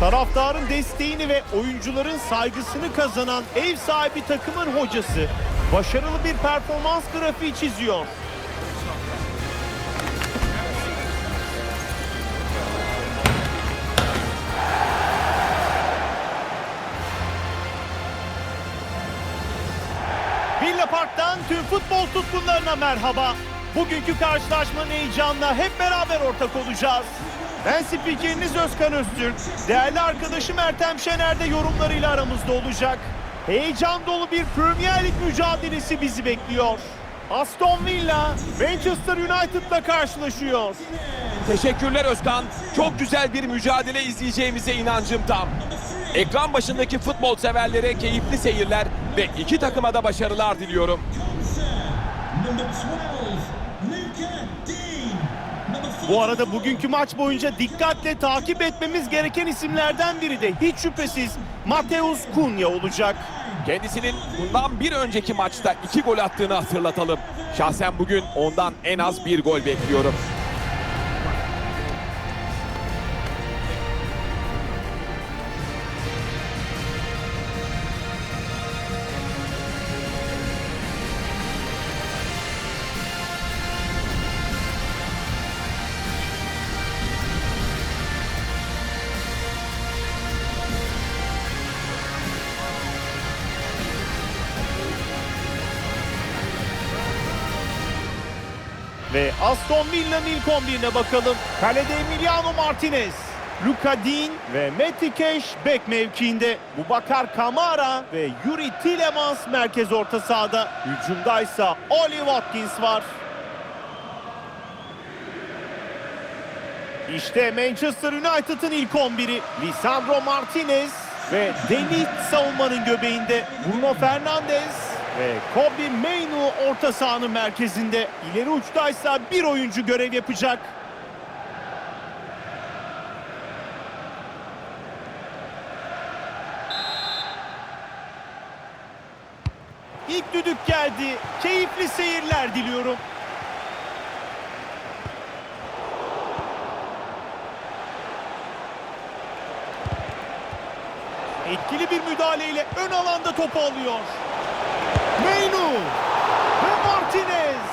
Taraftarın desteğini ve oyuncuların saygısını kazanan ev sahibi takımın hocası başarılı bir performans grafiği çiziyor. Villa Park'tan tüm futbol tutkunlarına merhaba. Bugünkü karşılaşmanın heyecanına hep beraber ortak olacağız. Ben spikeriniz Özkan Öztürk. Değerli arkadaşım Ertem Şener de yorumlarıyla aramızda olacak. Heyecan dolu bir Premier Lig mücadelesi bizi bekliyor. Aston Villa Manchester United'la karşılaşıyor. Teşekkürler Özkan. Çok güzel bir mücadele izleyeceğimize inancım tam. Ekran başındaki futbol severlere keyifli seyirler ve iki takıma da başarılar diliyorum. Bu arada bugünkü maç boyunca dikkatle takip etmemiz gereken isimlerden biri de hiç şüphesiz Mateus Cunha olacak. Kendisinin bundan bir önceki maçta iki gol attığını hatırlatalım. Şahsen bugün ondan en az bir gol bekliyorum. Ve Aston Villa'nın ilk 11'ine bakalım. Kalede Emiliano Martinez, Luka Dean ve Matty Cash bek mevkiinde. Bubakar Kamara ve Yuri Tillemans merkez orta sahada. Hücumdaysa Oli Watkins var. İşte Manchester United'ın ilk 11'i. Lisandro Martinez ve Deni savunmanın göbeğinde. Bruno Fernandes ve Kobe Mainu orta sahanın merkezinde. İleri uçtaysa bir oyuncu görev yapacak. İlk düdük geldi. Keyifli seyirler diliyorum. Etkili bir müdahaleyle ön alanda topu alıyor. Meynu ve Martinez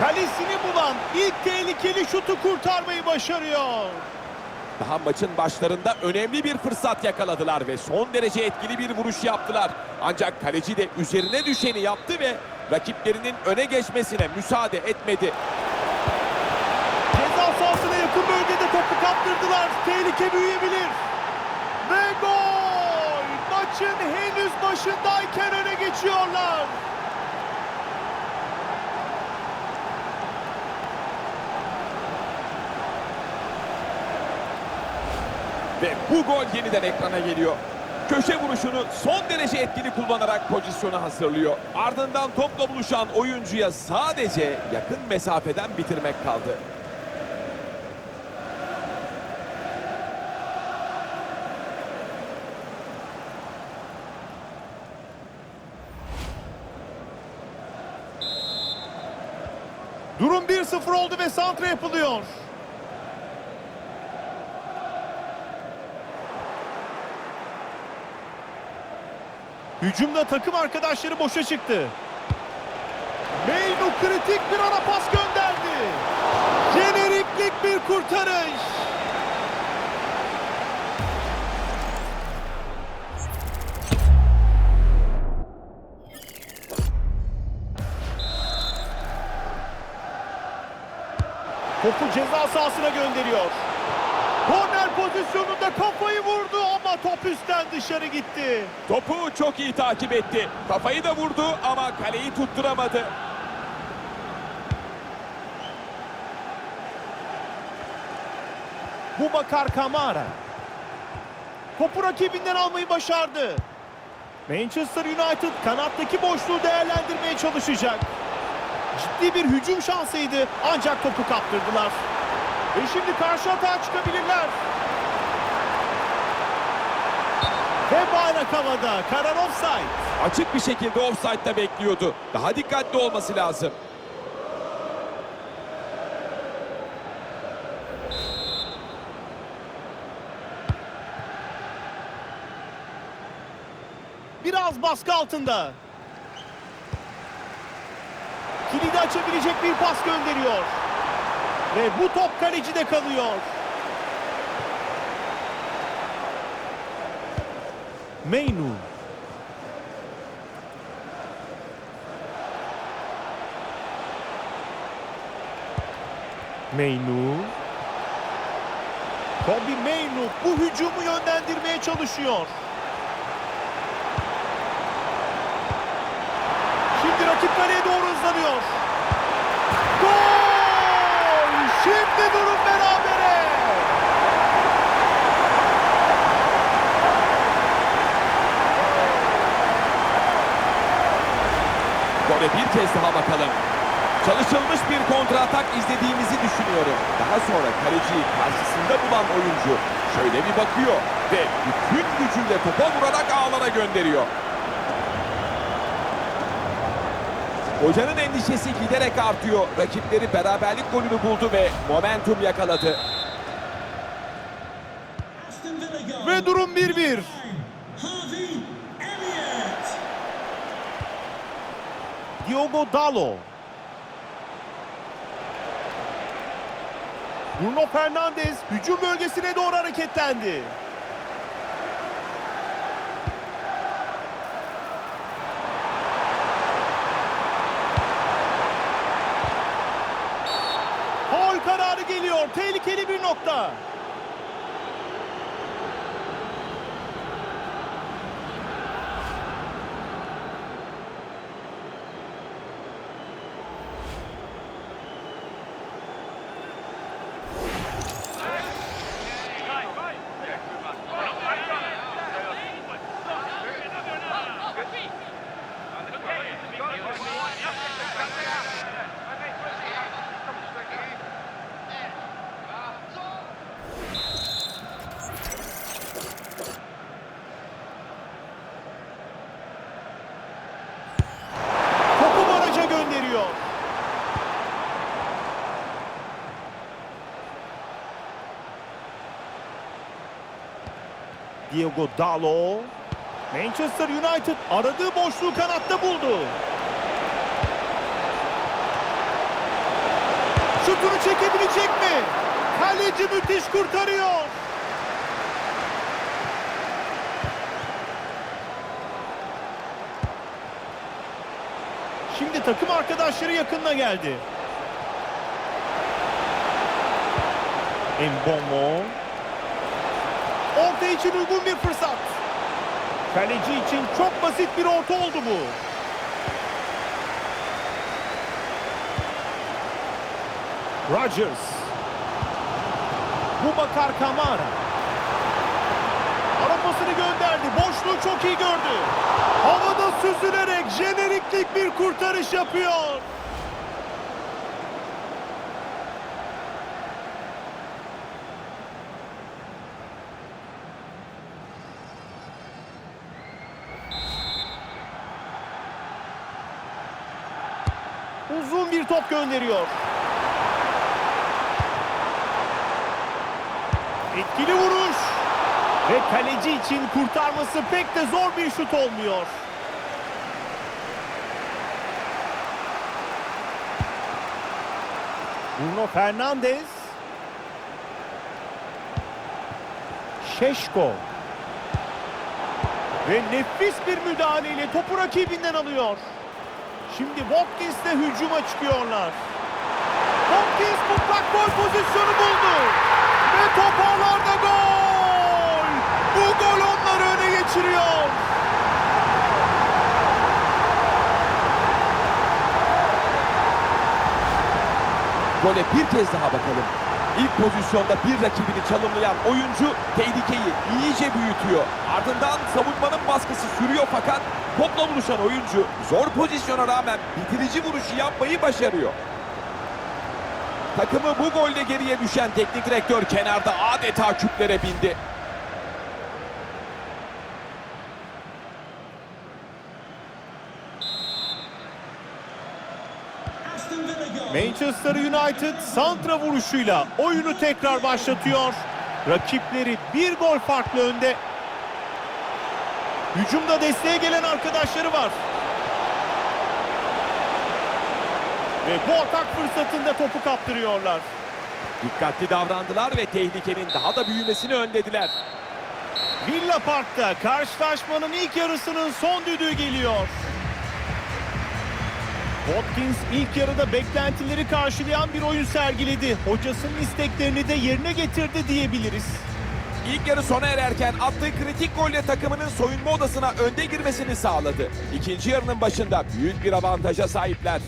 kalesini bulan ilk tehlikeli şutu kurtarmayı başarıyor. Daha maçın başlarında önemli bir fırsat yakaladılar ve son derece etkili bir vuruş yaptılar. Ancak kaleci de üzerine düşeni yaptı ve rakiplerinin öne geçmesine müsaade etmedi. Ceza sahasına yakın bölgede topu kaptırdılar. Tehlike büyüyebilir. Ve gol! Maçın henüz başındayken öne geçiyorlar. Ve bu gol yeniden ekrana geliyor. Köşe vuruşunu son derece etkili kullanarak pozisyonu hazırlıyor. Ardından topla buluşan oyuncuya sadece yakın mesafeden bitirmek kaldı. Durum 1-0 oldu ve santra yapılıyor. Hücumda takım arkadaşları boşa çıktı. Meynu kritik bir ara pas gönderdi. Jeneriklik bir kurtarış. Topu ceza sahasına gönderiyor. Korner pozisyonunda kafayı vurdu ama top üstten dışarı gitti. Topu çok iyi takip etti. Kafayı da vurdu ama kaleyi tutturamadı. Bubakar Kamara. Topu rakibinden almayı başardı. Manchester United kanattaki boşluğu değerlendirmeye çalışacak ciddi bir hücum şansıydı ancak topu kaptırdılar. Ve şimdi karşı atağa çıkabilirler. Ve bayrak havada. Karar offside. Açık bir şekilde offside'da bekliyordu. Daha dikkatli olması lazım. Biraz baskı altında. Kilidi açabilecek bir pas gönderiyor. Ve bu top kalecide kalıyor. Meynu. Meynu. Kobe Meynu bu hücumu yönlendirmeye çalışıyor. Şimdi rakip kaleye doğru hızlanıyor. Gol! Şimdi durum berabere. Gole bir kez daha bakalım. Çalışılmış bir kontratak izlediğimizi düşünüyorum. Daha sonra kaleciyi karşısında bulan oyuncu şöyle bir bakıyor ve bütün gücüyle topa vurarak ağlara gönderiyor. Hocanın endişesi giderek artıyor. Rakipleri beraberlik golünü buldu ve momentum yakaladı. Ve durum 1-1. Harvey Elliott. Diogo Dalo. Bruno Fernandes hücum bölgesine doğru hareketlendi. Faul kararı geliyor. Tehlikeli bir nokta. Diego Dalo. Manchester United aradığı boşluğu kanatta buldu. Şutunu çekebilecek mi? Kaleci müthiş kurtarıyor. Şimdi takım arkadaşları yakınına geldi. Embomo. Orta için uygun bir fırsat. Kaleci için çok basit bir orta oldu bu. Rodgers. Bubakar Kamara. Ara pasını gönderdi. Boşluğu çok iyi gördü. Havada süzülerek jeneriklik bir kurtarış yapıyor. Bir top gönderiyor. Etkili vuruş. Ve kaleci için kurtarması pek de zor bir şut olmuyor. Bruno Fernandes. Şeşko. Ve nefis bir müdahaleyle topu rakibinden alıyor. Şimdi Watkins de hücuma çıkıyorlar. Watkins mutlak gol pozisyonu buldu. Ve top ağlarda gol. Bu gol onları öne geçiriyor. Gole bir kez daha bakalım. İlk pozisyonda bir rakibini çalımlayan oyuncu tehlikeyi iyice büyütüyor. Ardından savunmanın baskısı sürüyor fakat topla buluşan oyuncu zor pozisyona rağmen bitirici vuruşu yapmayı başarıyor. Takımı bu golde geriye düşen teknik direktör kenarda adeta küplere bindi. Aston Villa goal. Manchester United santra vuruşuyla oyunu tekrar başlatıyor. Rakipleri bir gol farklı önde. Hücumda desteğe gelen arkadaşları var. Ve bu atak fırsatında topu kaptırıyorlar. Dikkatli davrandılar ve tehlikenin daha da büyümesini önlediler. Villa Park'ta karşılaşmanın ilk yarısının son düdüğü geliyor. Watkins ilk yarıda beklentileri karşılayan bir oyun sergiledi. Hocasının isteklerini de yerine getirdi diyebiliriz. İlk yarı sona ererken attığı kritik golle takımının soyunma odasına önde girmesini sağladı. İkinci yarının başında büyük bir avantaja sahipler.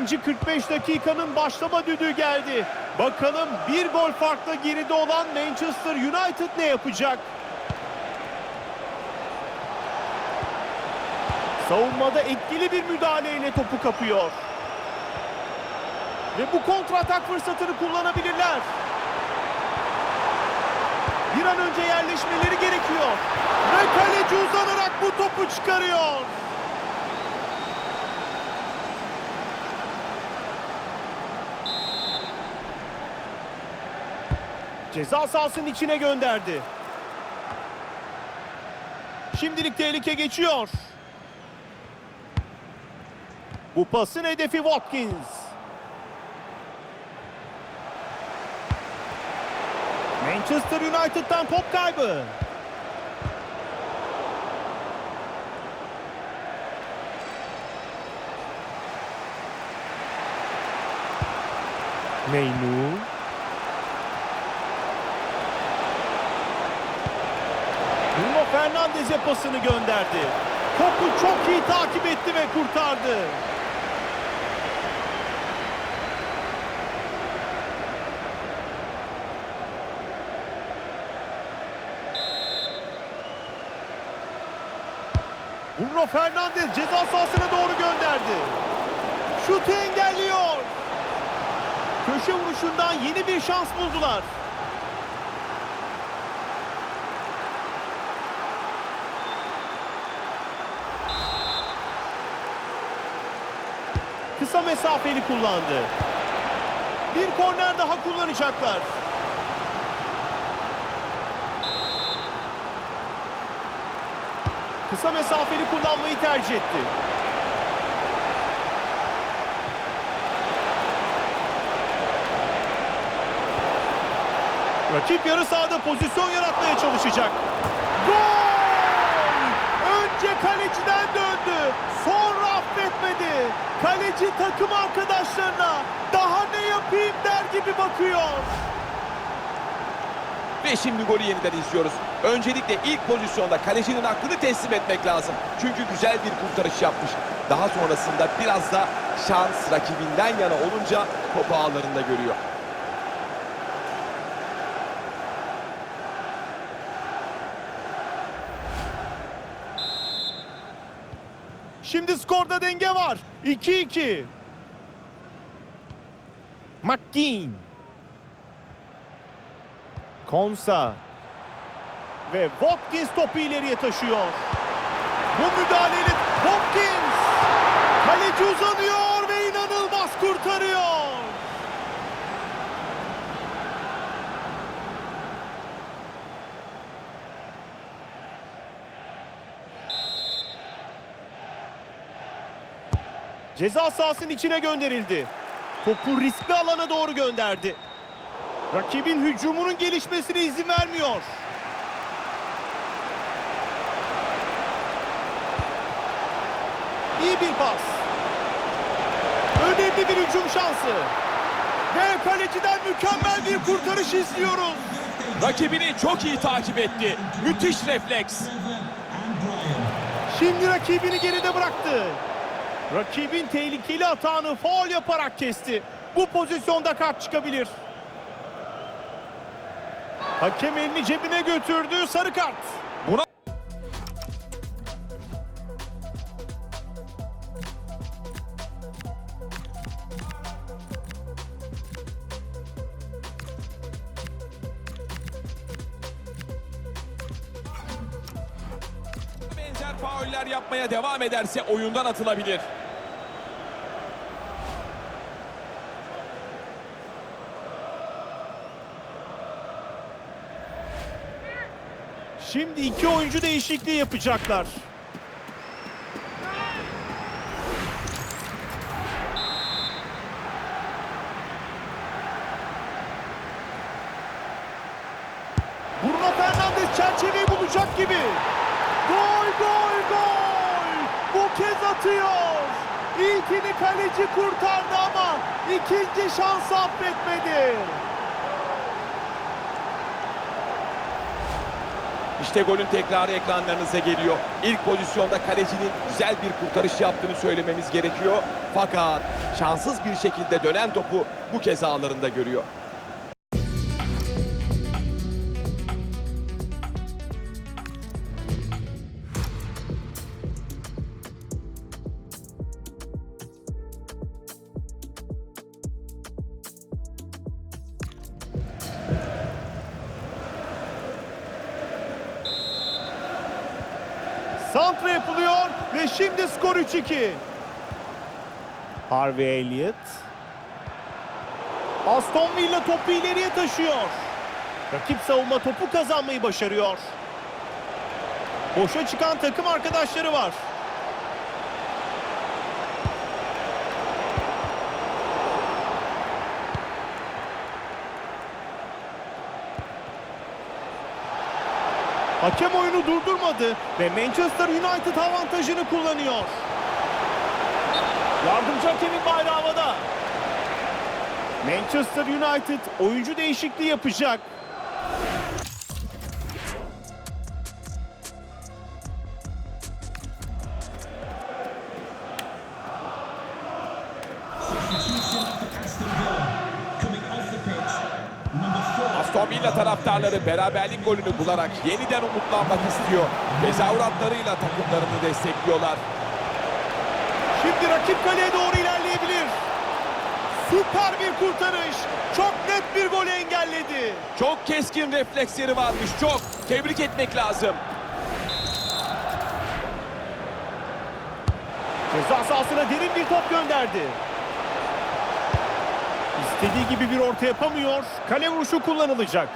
İkinci 45 dakikanın başlama düdüğü geldi. Bakalım bir gol farkla geride olan Manchester United ne yapacak? Savunmada etkili bir müdahaleyle topu kapıyor. Ve bu kontratak fırsatını kullanabilirler. Bir an önce yerleşmeleri gerekiyor. Ve kaleci uzanarak bu topu çıkarıyor. Ceza sahasının içine gönderdi. Şimdilik tehlike geçiyor. Bu pasın hedefi Watkins. Manchester United'dan top kaybı. Meynu. Bruno Fernandes'e pasını gönderdi. Topu çok iyi takip etti ve kurtardı. Bruno Fernandes ceza sahasına doğru gönderdi. Şutu engelliyor. Köşe vuruşundan yeni bir şans buldular. Kısa mesafeli kullandı. Bir korner daha kullanacaklar. Kısa mesafeli kullanmayı tercih etti. Rakip yarı sahada pozisyon yaratmaya çalışacak. Gol! Önce kaleciden döndü. Sonra affetmedi. Kaleci takım arkadaşlarına daha ne yapayım der gibi bakıyor. Ve şimdi golü yeniden izliyoruz. Öncelikle ilk pozisyonda kalecinin aklını teslim etmek lazım. Çünkü güzel bir kurtarış yapmış. Daha sonrasında biraz da şans rakibinden yana olunca topu ağlarında görüyor. Şimdi skorda denge var. 2-2. McKean. Konsa. Ve Watkins topu ileriye taşıyor. Bu müdahaleyle Watkins. Kaleci uzanıyor ve inanılmaz kurtarıyor. Ceza sahasının içine gönderildi. Topu riskli alana doğru gönderdi. Rakibin hücumunun gelişmesine izin vermiyor. İyi bir pas. Önemli bir hücum şansı. Ve kaleciden mükemmel bir kurtarış izliyoruz. Rakibini çok iyi takip etti. Müthiş refleks. Şimdi rakibini geride bıraktı. Rakibin tehlikeli atağını faul yaparak kesti. Bu pozisyonda kart çıkabilir. Hakem elini cebine götürdü. Sarı kart. Buna Eğer fauller yapmaya devam ederse oyundan atılabilir. Şimdi iki oyuncu değişikliği yapacaklar. Bruno Fernandes çerçeveyi bulacak gibi. Gol gol gol. Bu kez atıyor. İlkini kaleci kurtardı ama ikinci şansı affetmedi. İşte golün tekrarı ekranlarınıza geliyor. İlk pozisyonda kalecinin güzel bir kurtarış yaptığını söylememiz gerekiyor. Fakat şanssız bir şekilde dönen topu bu kez ağlarında görüyor. Santra yapılıyor ve şimdi skor 3-2. Harvey Elliott. Aston Villa topu ileriye taşıyor. Rakip savunma topu kazanmayı başarıyor. Boşa çıkan takım arkadaşları var. Hakem oyunu durdurmadı ve Manchester United avantajını kullanıyor. Yardımcı hakemin bayrağı havada. Manchester United oyuncu değişikliği yapacak. Taraftarları beraberlik golünü bularak yeniden umutlanmak istiyor. Tezahüratlarıyla takımlarını destekliyorlar. Şimdi rakip kaleye doğru ilerleyebilir. Süper bir kurtarış. Çok net bir golü engelledi. Çok keskin refleksleri varmış çok. Tebrik etmek lazım. Ceza sahasına derin bir top gönderdi. İstediği gibi bir orta yapamıyor. Kale vuruşu kullanılacak.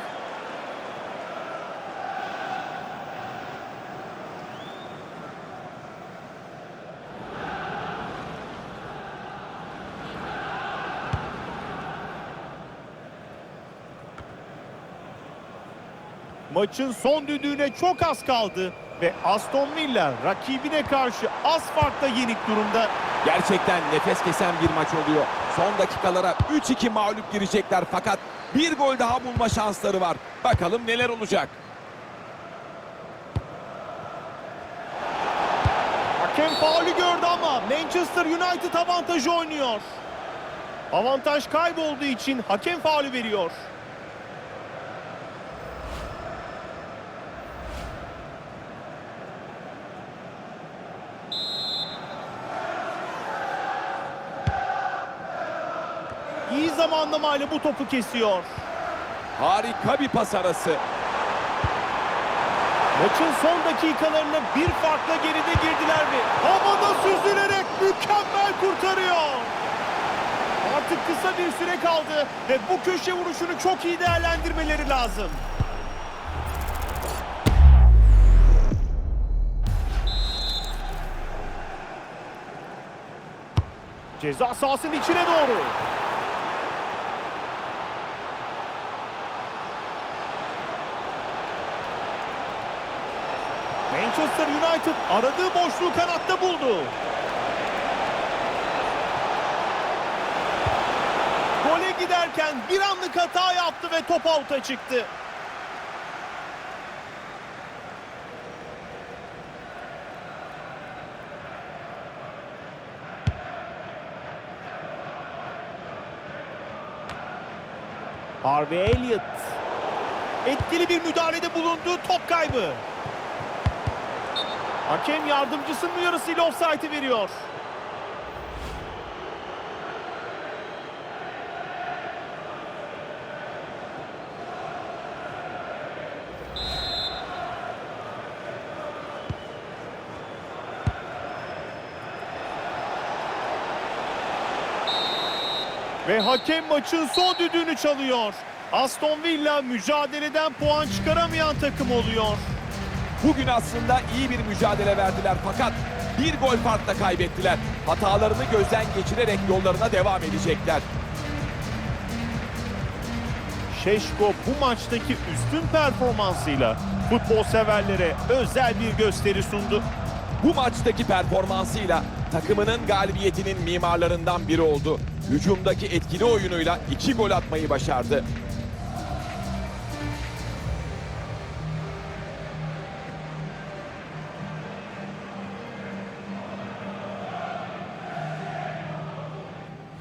Maçın son düdüğüne çok az kaldı ve Aston Villa rakibine karşı az farkla yenik durumda. Gerçekten nefes kesen bir maç oluyor. Son dakikalara 3-2 mağlup girecekler fakat bir gol daha bulma şansları var. Bakalım neler olacak. Hakem faulü gördü ama Manchester United avantajı oynuyor. Avantaj kaybolduğu için hakem faulü veriyor. Zamanlamayla bu topu kesiyor. Harika bir pas arası. Maçın son dakikalarına bir farkla geride girdiler ve havada süzülerek mükemmel kurtarıyor. Artık kısa bir süre kaldı ve bu köşe vuruşunu çok iyi değerlendirmeleri lazım. Ceza sahasının içine doğru. Manchester United aradığı boşluğu kanatta buldu. Gole giderken bir anlık hata yaptı ve top out'a çıktı. Harvey Elliott etkili bir müdahalede bulundu. Top kaybı. Hakem yardımcısının uyarısıyla offside'i veriyor. Ve hakem maçın son düdüğünü çalıyor. Aston Villa mücadeleden puan çıkaramayan takım oluyor. Bugün aslında iyi bir mücadele verdiler fakat bir gol farkla kaybettiler. Hatalarını gözden geçirerek yollarına devam edecekler. Şeşko bu maçtaki üstün performansıyla futbol severlere özel bir gösteri sundu. Bu maçtaki performansıyla takımının galibiyetinin mimarlarından biri oldu. Hücumdaki etkili oyunuyla iki gol atmayı başardı.